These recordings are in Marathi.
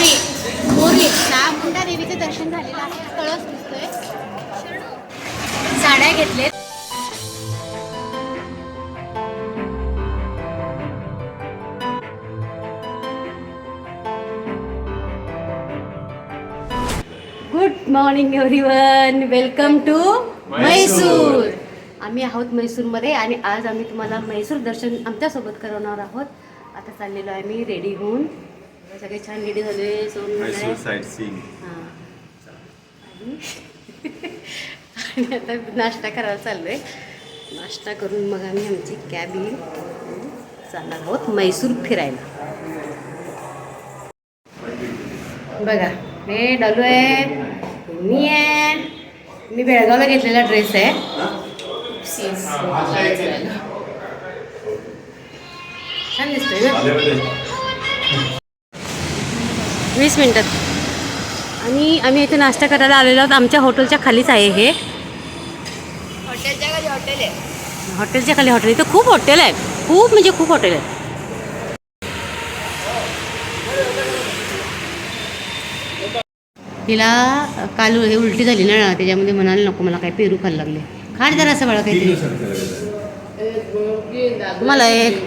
मोरी मोरी चामुंडा देवीचे दर्शन झालेलं आहे. कळस दिसतोय. साड्या घेतलेत. Good morning everyone welcome to Mysore आम्ही आहोत म्हैसूरमध्ये आणि आज आम्ही तुम्हाला म्हैसूर दर्शन आमच्यासोबत करवणार आहोत. आता चाललेलो आहे मी रेडी होऊन. सगळे छान रेडी झाले सोन मैसूर साईट सीइंग हां. आणि आता नाश्ता करायला चाललोय. नाश्ता करून मग आम्ही आमची कॅब येईल चालणार आहोत म्हैसूर फिरायला. बघा हे डलू आहे मी आहे मी बेळगावला घेतलेला ड्रेस आहे. छान दिसतोय ना? वीस मिनिटात आणि आम्ही इथे नाश्ता करायला आलेलो आहोत. आमच्या हॉटेलच्या खालीच आहे हे. हॉटेलच्या खाली हॉटेल आहे. हॉटेलच्या खाली हॉटेल. इथं खूप हॉटेल आहे. खूप म्हणजे खूप हॉटेल आहे. तिला काल हे उलटी झाली ना त्याच्यामध्ये म्हणाले नको मला काय पेरू खायला लागले. खाड जरा असं बळा काहीतरी. मला एक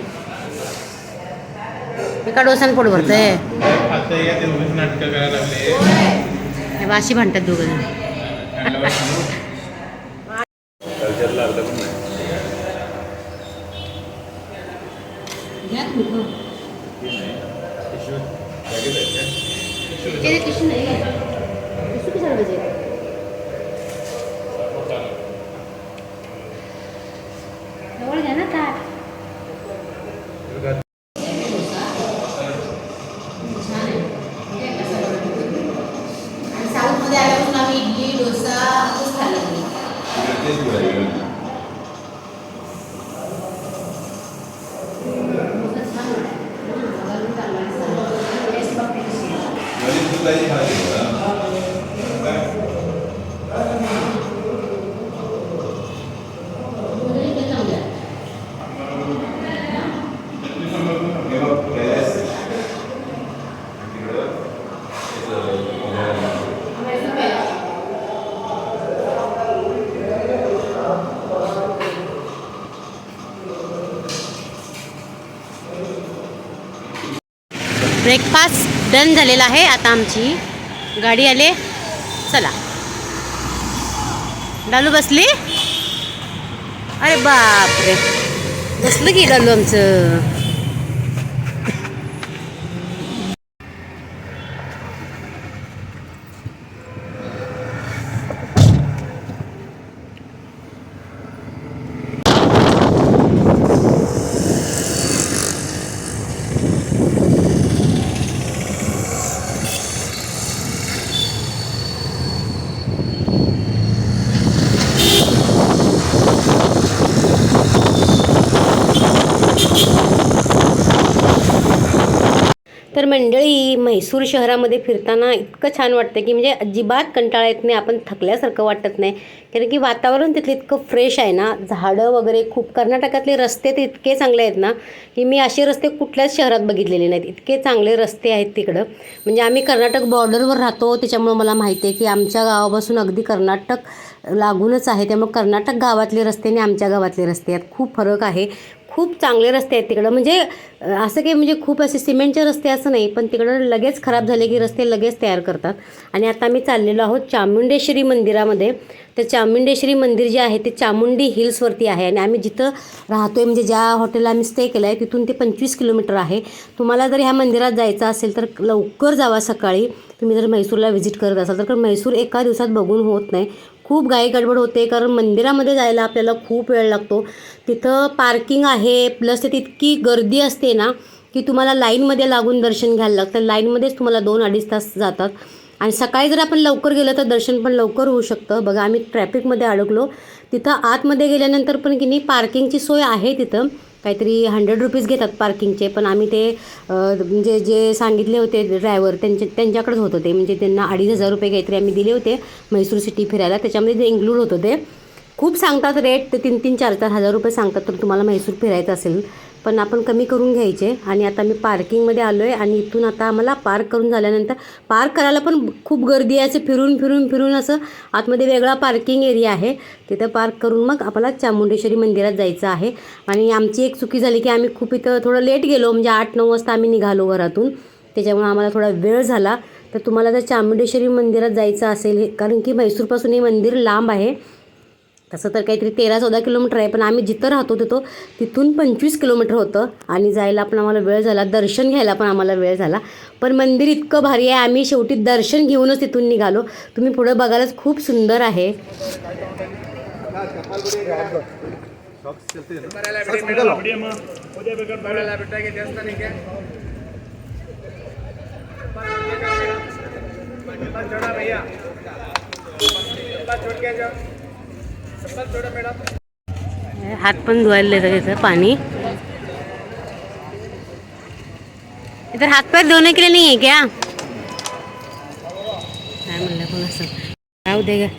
एका डोसाने पोट भरतंय. हे वाशी भांडतात दोघं जण कल्चर लागलं पण नाही टिश्यू पॅकेट आहे का? जवळ घ्या ना ताट आणि साऊथमध्ये आल्यापासून आम्ही इडली डोसा असंच खाल्लं इकडे तेच मिळालं. गणित सुद्धाही खाते बघा. हे बघ, गॅस. तिकडं त्याचं, जवळपास डन झालेला आहे. आता आमची गाडी आले. चला. डालू बसली? अरे बापरे. बसलं की डालू आमचं तर मंडळी म्हैसूर शहरामध्ये फिरताना इतकं छान वाटतं की म्हणजे अजिबात कंटाळा येत नाही आपण थकल्यासारखं वाटत नाही. कारण की वातावरण तिथलं इतकं फ्रेश आहे ना झाडं वगैरे खूप कर्नाटकातले रस्ते तर इतके चांगले आहेत ना की मी असे रस्ते कुठल्याच शहरात बघितलेले नाहीत. इतके चांगले रस्ते आहेत तिकडं. म्हणजे आम्ही कर्नाटक बॉर्डरवर राहतो त्याच्यामुळं मला माहिती आहे की आमच्या गावापासून अगदी कर्नाटक लागूनच आहे. त्यामुळे कर्नाटक गावातले रस्ते आणि आमच्या गावातले रस्ते यात खूप फरक आहे. खूप चांगले रस्ते आहेत तिकडं. म्हणजे असं काही म्हणजे खूप असे सिमेंटचे रस्ते असं नाही पण तिकडं लगेच खराब झाले की रस्ते लगेच तयार करतात. आणि आता आम्ही चाललेलो आहोत चामुंडेश्वरी मंदिरामध्ये. तर चामुंडेश्वरी मंदिर जे आहे ते चामुंडी हिल्सवरती आहे. आणि आम्ही जिथं राहतो आहे म्हणजे ज्या हॉटेलला आम्ही स्टे केलं आहे तिथून ते पंचवीस किलोमीटर आहे. तुम्हाला जर ह्या मंदिरात जायचं असेल तर लवकर जावा सकाळी. तुम्ही जर म्हैसूरला व्हिजिट करत असाल तर कारण म्हैसूर एका दिवसात बघून होत नाही. खूप गाई गडबड होते कारण मंदिरामध्ये जायला आपल्याला खूप वेळ लागतो. तिथं पार्किंग आहे प्लस तिथे इतकी गर्दी असते ना की तुम्हाला लाईनमध्ये लागून दर्शन घ्यायला लागतं. लाईनमध्येच तुम्हाला दोन अडीच तास जातात. आणि सकाळी जर आपण लवकर गेलं तर दर्शन पण लवकर होऊ शकतं. बघा आम्ही ट्रॅफिकमध्ये अडकलो. तिथं आतमध्ये गेल्यानंतर पण की नाही पार्किंगची सोय आहे तिथं. काहीतरी हंड्रेड रुपीज घेतात पार्किंगचे पण आम्ही ते म्हणजे जे सांगितले होते ड्रायव्हर त्यांच्या त्यांच्याकडेच होतं ते म्हणजे त्यांना अडीच हजार रुपये काहीतरी आम्ही दिले होते म्हैसूर सिटी फिरायला. त्याच्यामध्ये ते इन्क्लूड होतं ते खूप सांगतात रेट ते तीन तीन चार चार हजार रुपये सांगतात तर तुम्हाला म्हैसूर फिरायचं असेल. पण आपण कमी करून घ्यायचे. आणि आता मी पार्किंगमध्ये आलो आहे आणि इथून आता आम्हाला पार्क करून झाल्यानंतर पार्क करायला पण खूप गर्दी आहे. असं फिरून फिरून फिरून असं आतमध्ये वेगळा पार्किंग एरिया आहे. तिथं पार्क करून मग आपल्याला चामुंडेश्वरी मंदिरात जायचं आहे. आणि आमची एक चुकी झाली की आम्ही खूप इथं थोडं लेट गेलो. म्हणजे आठ नऊ वाजता आम्ही निघालो घरातून. त्याच्यामुळे आम्हाला थोडा वेळ झाला. तर तुम्हाला जर चामुंडेश्वरी मंदिरात जायचं असेल हे कारण की म्हैसूरपासून हे मंदिर लांब आहे. तसं तर काहीतरी तेरा चौदा किलोमीटर आहे पण आम्ही जिथं राहतो तिथं तिथून पंचवीस किलोमीटर होतं आणि जायला पण आम्हाला वेळ झाला दर्शन घ्यायला पण आम्हाला वेळ झाला. पण मंदिर इतकं भारी आहे आम्ही शेवटी दर्शन घेऊनच तिथून निघालो. तुम्ही पुढं बघायलाच खूप सुंदर आहे. हात पण धुवायला देतात इथं पाणी इधर हात पैर धोने के लिए नहीं है क्या? काय म्हणलं कोण असं राहू दे ग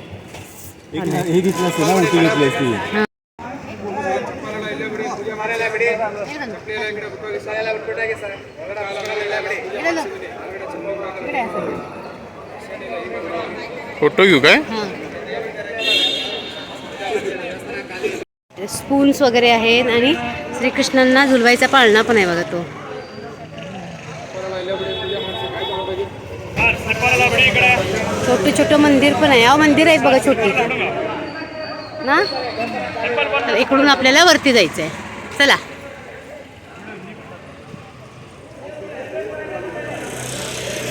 हे घेतलं असते ना उलटी घेतली असती फ़ोटो घेऊ काय स्पून्स वगैरे आहेत आणि श्रीकृष्णांना झुलवायचा पाळणा पण आहे बघा तो. छोटं छोटं मंदिर पण आहे. अहो मंदिर आहे बघा छोटी. ना? तर इकडून आपल्याला वरती जायचं आहे चला.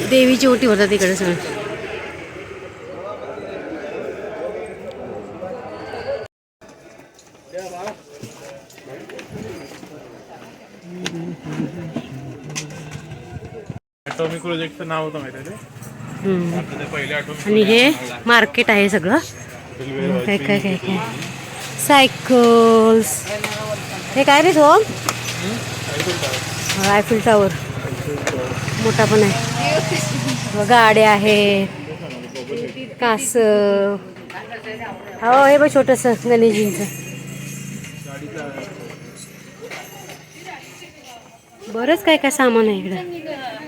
देवीची ओटी होतात इकडे सगळं. नाव होतं माहिती आहे आणि हे मार्केट आहे सगळं. काय काय काय काय सायकल्स हे. काय रे तो? आयफिल टावर मोठा पण आहे. गाड्या आहेत. कास. हो हे बघ छोटस गणेशजींचं. बरंच काय काय सामान आहे इकडं.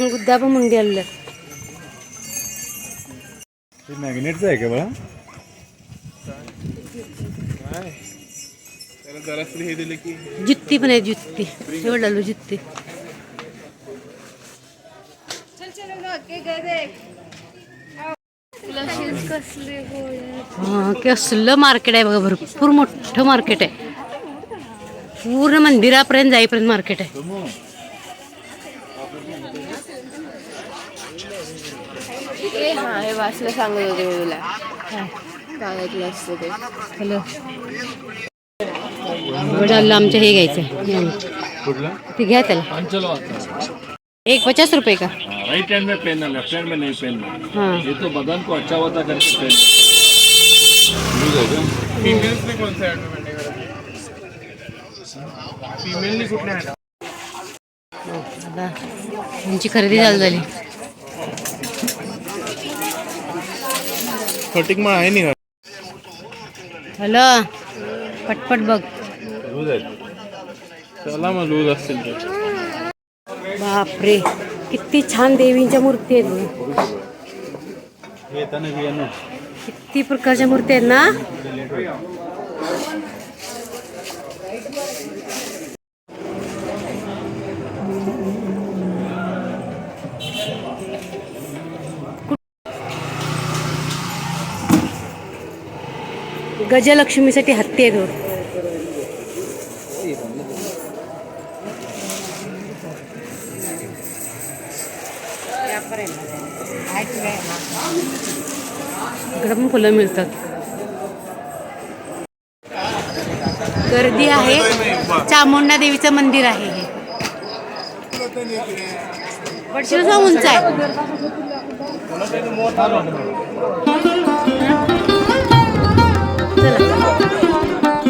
गुद्दा पण मुंडी आलेलं ते मॅग्नेटचं आहे का हे की जुत्ती पण आहे जुत्ती. एवढं जुत्ती हा कसलं मार्केट आहे बघा भरपूर मोठं मार्केट आहे. पूर्ण मंदिरापर्यंत जाईपर्यंत मार्केट आहे. ए हा हे वाचलं सांगत होते मी तुला. सांगितलं असतं ते. हॅलो. वडाला आमच्या हे घ्यायचं आहे ते घ्या त्याला. चलो एक पचास रुपये का? राइट हैंड में पहनना लेफ्ट हैंड में नहीं पहनना हां। ये तो बदन को अच्छा होता करके पहनना यांची खरेदी चालू झाली. फटिक मग आहे नाही हॅलो पटपट बघ. चला मग लूज असतील बापरे किती छान देवींच्या मूर्ती आहेत. किती प्रकारच्या मूर्ती आहेत ना? गजलक्ष्मीसाठी हत्ती आहेत. फुलं मिळतात. गर्दी आहे. चामुंडा देवीचं मंदिर आहे हे. उंच आहे.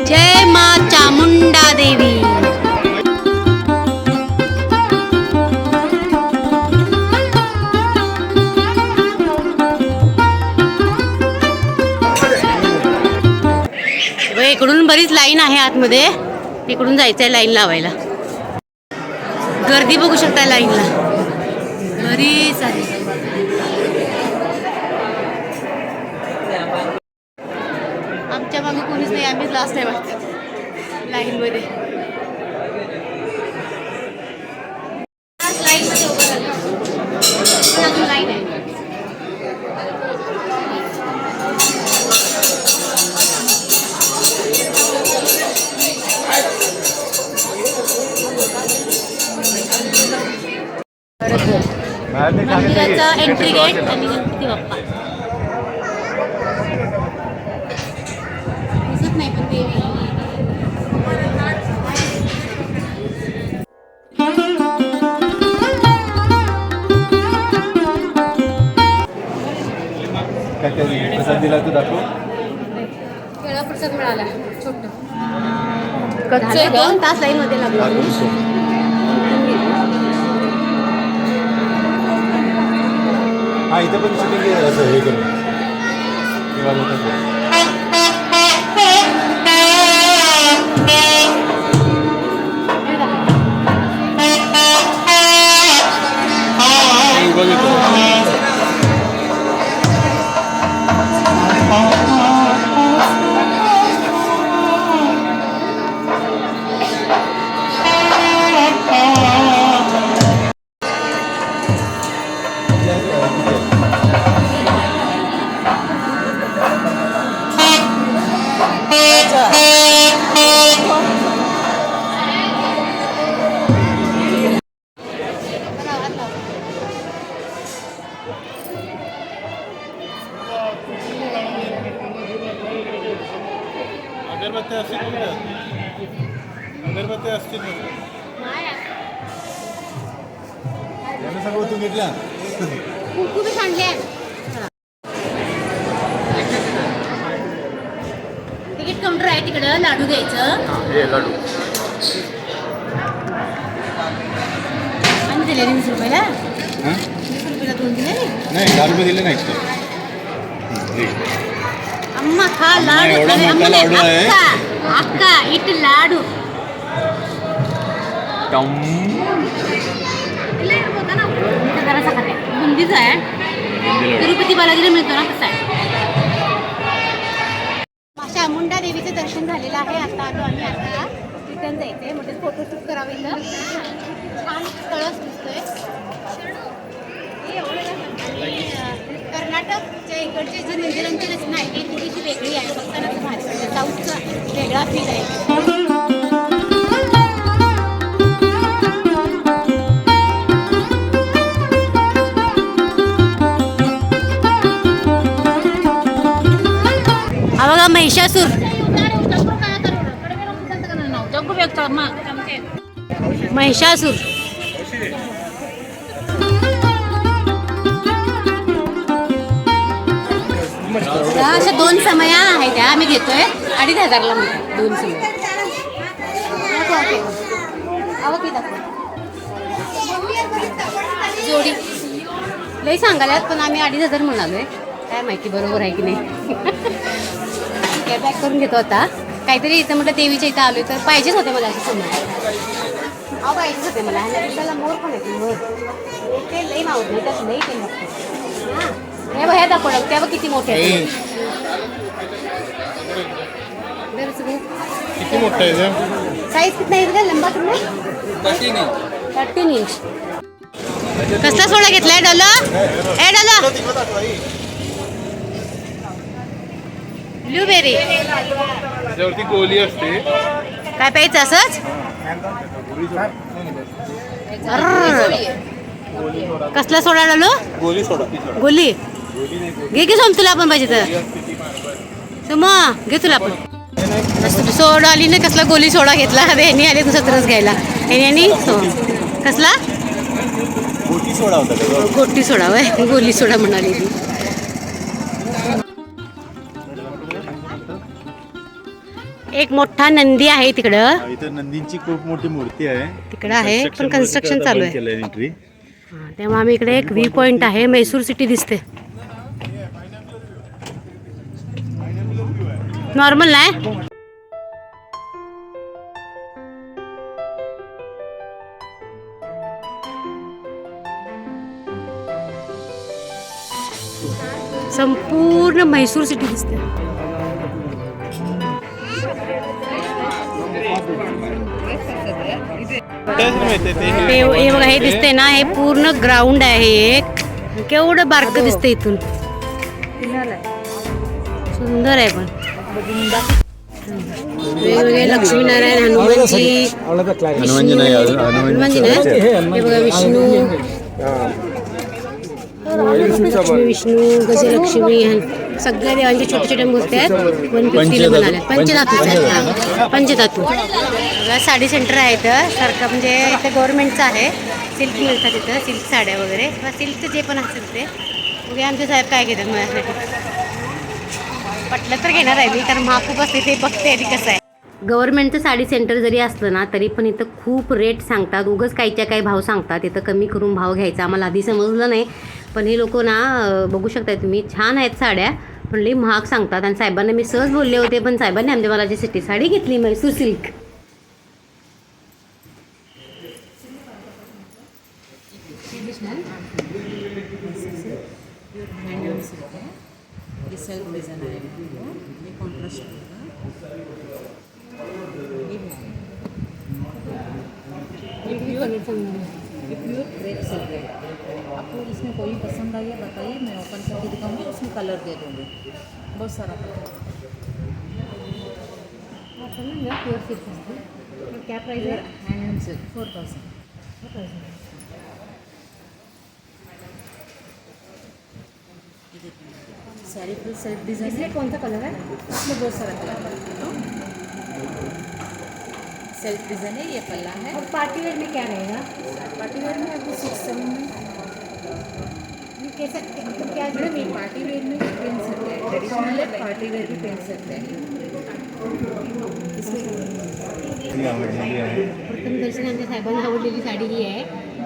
जय मा चामुंडा देवी. बघा इकडून बरीच लाईन आहे आतमध्ये. तिकडून जायचं आहे लाईन लावायला. गर्दी बघू शकता लाईनला. बरीच आहे. आमच्या मागे कोणीच नाही आम्हीच लास्ट आहे वाटतं लाईनमध्ये उभं राहिलो. पण अजून लाईन आहे आणि गणपती बाप्पा दिसत नाही पण देवी प्रसाद दिला तो दाखव केळा प्रसाद मिळाला छोट. कच्चं? दोन तास लाईन मध्ये लागलो हा इथं पण शूटिंग असं हे करून. किंवा लोकांचं. अगरबत्त्या इथं जरासा खाते बुंदीचा आहे. तिरुपती बालाजीला मिळतो ना तसा आहे. चामुंडा देवीचं दर्शन झालेलं आहे. आता आलो आम्ही आता. रिटर्न जायचंय. म्हणजे फोटोशूट करावं इथं. छान कळस दिसतोय कर्नाटकच्या इकडचे जे मंदिरांची रचना आहे ती थोडीशी वेगळी आहे. तर वाटतं साऊथचा वेगळा फील आहे. बघा महिषासूर. महिषासूर. अशा दोन समया आहेत त्या आम्ही घेतोय. अडीच हजारला दोन समय. जोडी. लई सांगाल्यात पण आम्ही अडीच हजार म्हणालोय. काय माहिती बरोबर आहे की नाही? ठीक आहे पॅक करून घेतो आता काहीतरी इथं म्हटलं देवीच्या इथं आलोय तर पाहिजेच होते मला असे समज अहो पाहिजेच होते मला. त्याला मोर पण येते मोर. ते लई मावत नाही लई ते मोठे. हां. हे हे दाखवलं बघ किती मोठे. किती मोठं आहे? साईज कितना का लंबा कितना थर्टीन इंच कसला सोडा घेतलाय डॉलो ए डॉलो ब्लूबेरी. त्याच्यावरती गोली असते. काय प्यायचं असंच? अर्र. कसला सोडा डालो? गोली सोडा. गोली. घे की सोम तुला आपण पाहिजे तर. सोमा घे तुला आपण मस्त सोडा आली ना कसला गोली सोडा घेतला. अरे यांनी आले दुसरा रस घ्यायला. यांनी आणि सो कसला? गोटी सोडा होता गोटी सोडा वय गोली सोडा म्हणाली ती. एक मोठा नंदी आहे तिकडं. इथं नंदींची खूप मोठी मूर्ती आहे. तिकडं आहे, पण कन्स्ट्रक्शन चालू आहे. तेव्हा आम्ही इकडे एक व्ह्यू पॉइंट आहे मैसूर सिटी दिसते. नॉर्मल नाही संपूर्ण म्हैसूर सिटी दिसते. ते हे बघा हे दिसते ना हे पूर्ण ग्राउंड आहे एक. केवढं बारक दिसतं इथून. सुंदर आहे पण. वेगवेगळे लक्ष्मीनारायण हनुमानजी. हनुमानजी नाही अजून हनुमानजी ना? हे बघा विष्णू. लक्ष्मी विष्णू गजलक्ष्मी सगळ्या देवांच्या छोट्या छोट्या मूर्त्या आहेत वन फिफ्टीला पण आल्या पंचधातूच्या आहेत पंचधातू साडी सेंटर आहे इथं. सारखं म्हणजे इथं गव्हर्नमेंटचं आहे. सिल्क मिळतात इथं सिल्क साड्या वगैरे. किंवा सिल्कचं जे पण असेल ते. बघूया आमचे साहेब काय घेतात माझ्यासाठी? पटलं तर घेणार आहे मी कारण महाग खूप असते ते बघते आधी कसं आहे. गव्हर्नमेंटचं साडी सेंटर जरी असलं ना तरी पण इथं खूप रेट सांगतात उगंच काहीच्या काही भाव सांगतात इथं कमी करून भाव घ्यायचा आम्हाला आधी समजलं नाही पण हे लोक ना बघू शकताय तुम्ही छान आहेत साड्या पण लई महाग सांगतात आणि साहेबांना मी सहज बोलले होते पण साहेबांनी आमच्या मला जी सिटी साडी घेतली मैसूर सिल्क सेल्फ डिझाईन आहे प्योर क्रेप सिल्क है आपको इसमें कोई पसंद आई है बताइए मैं ओपन करके दिखाऊँगी उसमें कलर दे दूँगी। बहुत सारा कलर क्या price pure handloom silk four thousand sari full self design है। कौन सा कलर है? इसमें बहुत सारा कलर है। सेल्फ डिज़ाइन है ये पल्ला है। और पार्टी वेयर में क्या रहेगा? पार्टी वेयर में आपको सिक्स सेवन में ये कैसा मतलब क्या मैडम ये पार्टी वेयर में पहन सकते हैं ट्रेडिशनल है पार्टी वेयर भी पहन सकते हैं। ती आवडलेली आहे प्रथम दर्शन आमच्या साहेबांना आवडलेली साडी ही। आहे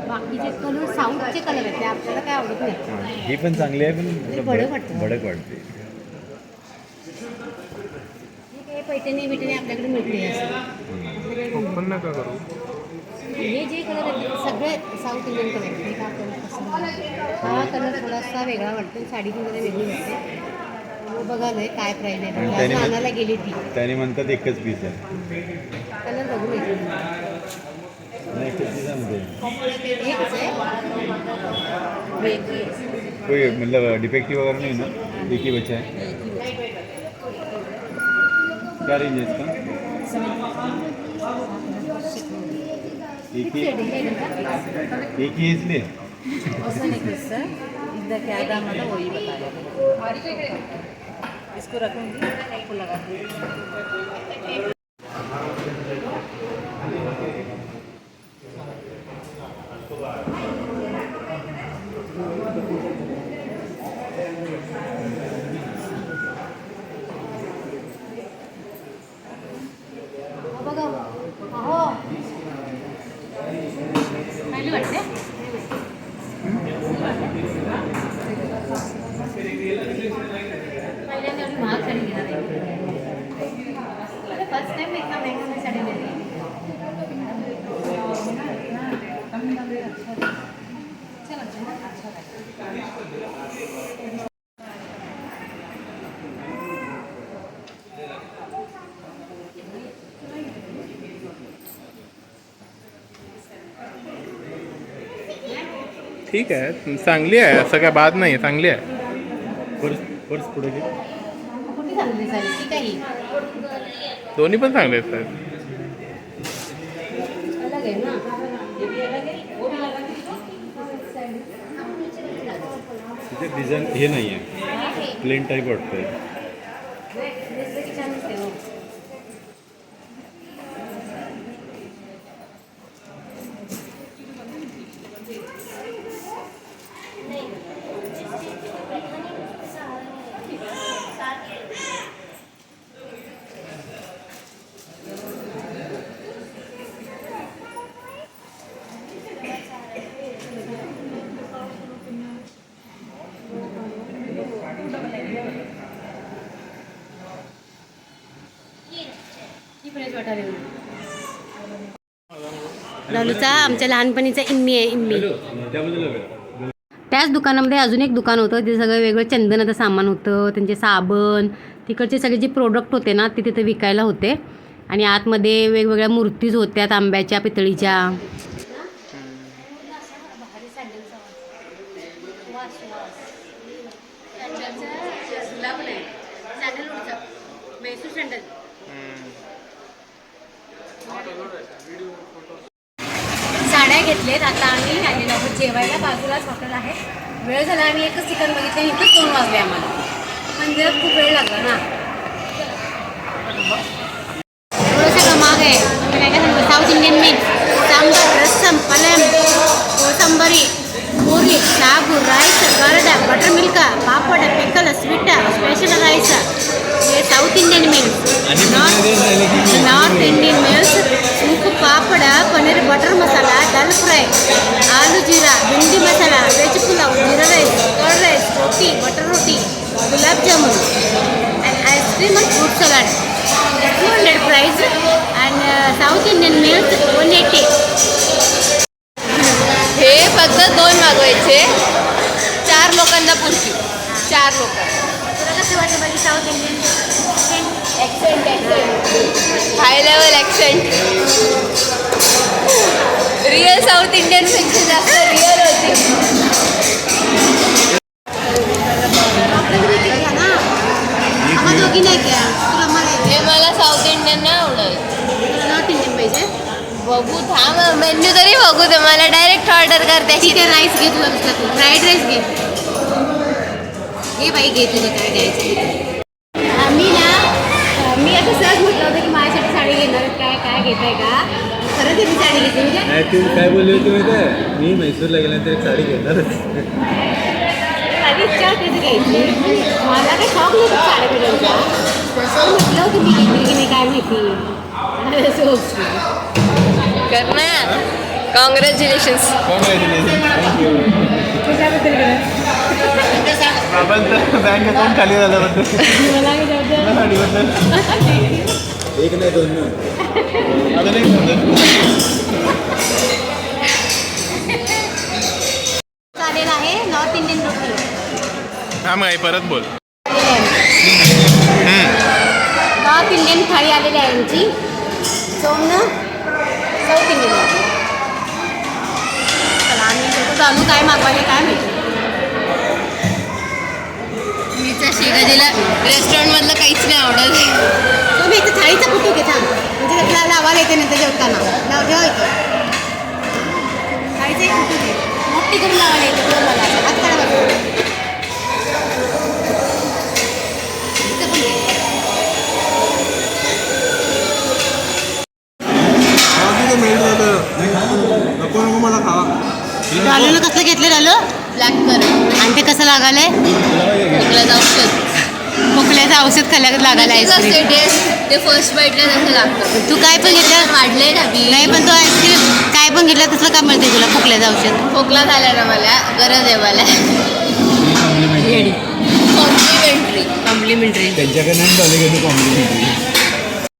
बाकीचे कलर साऊथचे कलर आहेत ते आपल्याला काय आवडत नाही ही पण चांगली आहे पण भडक वाटतं. भडक वाटते. पैठणी बिटणी आपल्याकडे मिळते असं. ओपन नका करू. हे जे कलर आहेत सगळे साऊथ इंडियन कलर आहेत. हे पसंत. हा कलर थोडासा वेगळा वाटतो साडी जरा वेगळी वाटते. बघायला काय प्राईज आहे. आणायला गेली ती. त्याने म्हणतात एकच पीस आहे. कलर बघून हे कोई मतलब डिफेक्टिव वगैरह नहीं ना? एक ही बचा है क्या रेंज है इसका? एक ही इसलिए नहीं आता वही बताया इसको रखूंगी आपको लगा दूँगी बघा अहो पहिली वाटते पहिल्यांदा एवढी महाग साडी घेणार आहे फर्स्ट टाइम इतना महंगा मैं साड़ी ले रही हूँ अच्छा लगता है ना अच्छा लगता है ठीक आहे. चांगली आहे. असं काय बाद नाही चांगली आहे. पर्स पर्स पुढे घे. दोन्ही पण चांगले आहेत है तिथे डिझाईन हे नाही आहे प्लेन टाईप वाटतंय. लालूचा आमच्या लहानपणीचा इम्मी आहे इम्मी. त्याच दुकानामध्ये अजून एक दुकान होतं ते सगळं वेगळं चंदनाचं सामान होतं त्यांचे साबण तिकडचे सगळे जे प्रोडक्ट होते ना ते तिथे विकायला होते. आणि आतमध्ये वेगवेगळ्या मूर्तीज होत्या तांब्याच्या पितळीच्या साड्या घेतलेत. आता आम्ही आलेलो आहोत जेवायला. बाजूलाच हॉटेल आहे. वेळ झाला आम्ही एकच ठिकाण बघितलं. इथंच दोन वाजले आम्हाला? मंदिरात खूप वेळ लागला ना? थोडंसं कमाग आहे? आता काय काय सांगतो South Indian mix sambar rasam पलम कोसंबरी पूरी साबू राईस गरडा butter milk papad pickle sweet special rice. हे South Indian meals north north Indian meals soup papad paneer butter masala dal fry aloo jeera bhindi masala veg pulao jeera rice curd rice roti butter roti gulab jamun and ice cream and fruit salad two hundred price and South Indian meals one eighty हे फक्त दोन मागवायचे चार लोकांना पुरतील चार लोक तुला कसं वाटतं माझी South Indian accent accent high level accent real South इंडियनपेक्षा जास्त रिअल होती. दोघी नाही तुला मला हे मला साऊथ इंडियन नाही आवडत. नॉर्थ इंडियन पाहिजे. बघू थांब. मेन्यू तरी बघू दे मला डायरेक्ट ऑर्डर करते आहे राईस घे तुला. फ्राईड राईस घे. घे बाई घे तुझं काय घ्यायचं ते. आम्ही ना मी असं सहज म्हटलं होतं की माझ्यासाठी साडी घेणार काय काय घेत आहे का? खरं ते मी साडी घेतली म्हणजे? नाही तू काय बोलली होती माहिती आहे? मी म्हैसूरला गेल्यानंतर एक साडी घेणारच माझी इच्छा होती ती घ्यायची. मला काही शॉक नव्हतं साड्या बिड्यांचा असं म्हटलं होतं मी घेतली की नाही काय माहिती. असं होतं. कर ना कॉंग्रॅच्युलेशन्स बाबांचं बँक अकाउंट खाली झाल्याबद्दल साडीबद्दल एक नाही दोन नाही एक सांगतो. चालेल आहे नॉर्थ इंडियन रोटी थांब आई परत बोल. नॉर्थ इंडियन थाळी आलेली आहे यांची. सोमनं साऊथ इंडियन चला आम्ही जाणू काय मागवायला काय माहिती. मीचा शिराजीला रेस्टॉरंटमधलं काहीच नाही आवडत. तुम्ही इथं थाळीचा फोटो घे थांब. म्हणजे त्याला लावायला येते नंतर जेवताना. लाव ठेवा इथं. थाळीचा एक फोटो घे. मोठी करून लावायला येते तुला मला. डालोनं कसलं घेतलं डालो ब्लॅक करंट आणि ते कसं लागालंय? खोकल्याचं औषध. खोकल्याचं औषध खाल्ल्यागत लागायला टेस्ट ते फर्स्ट बाईटला तसं लागतं. तू काय पण घेतलं? वाढलंय ना बी. नाही पण तो आईस्क्रीम काय पण घेतलं तसलं का मिळते तुला खोकल्याचं औषध? खोकला झाला ना मला. गरज आहे मला. कॉम्प्लिमेंटरी कॉम्प्लिमेंटरी त्यांच्याकडे नाही? कॉम्प्लिमेंटरी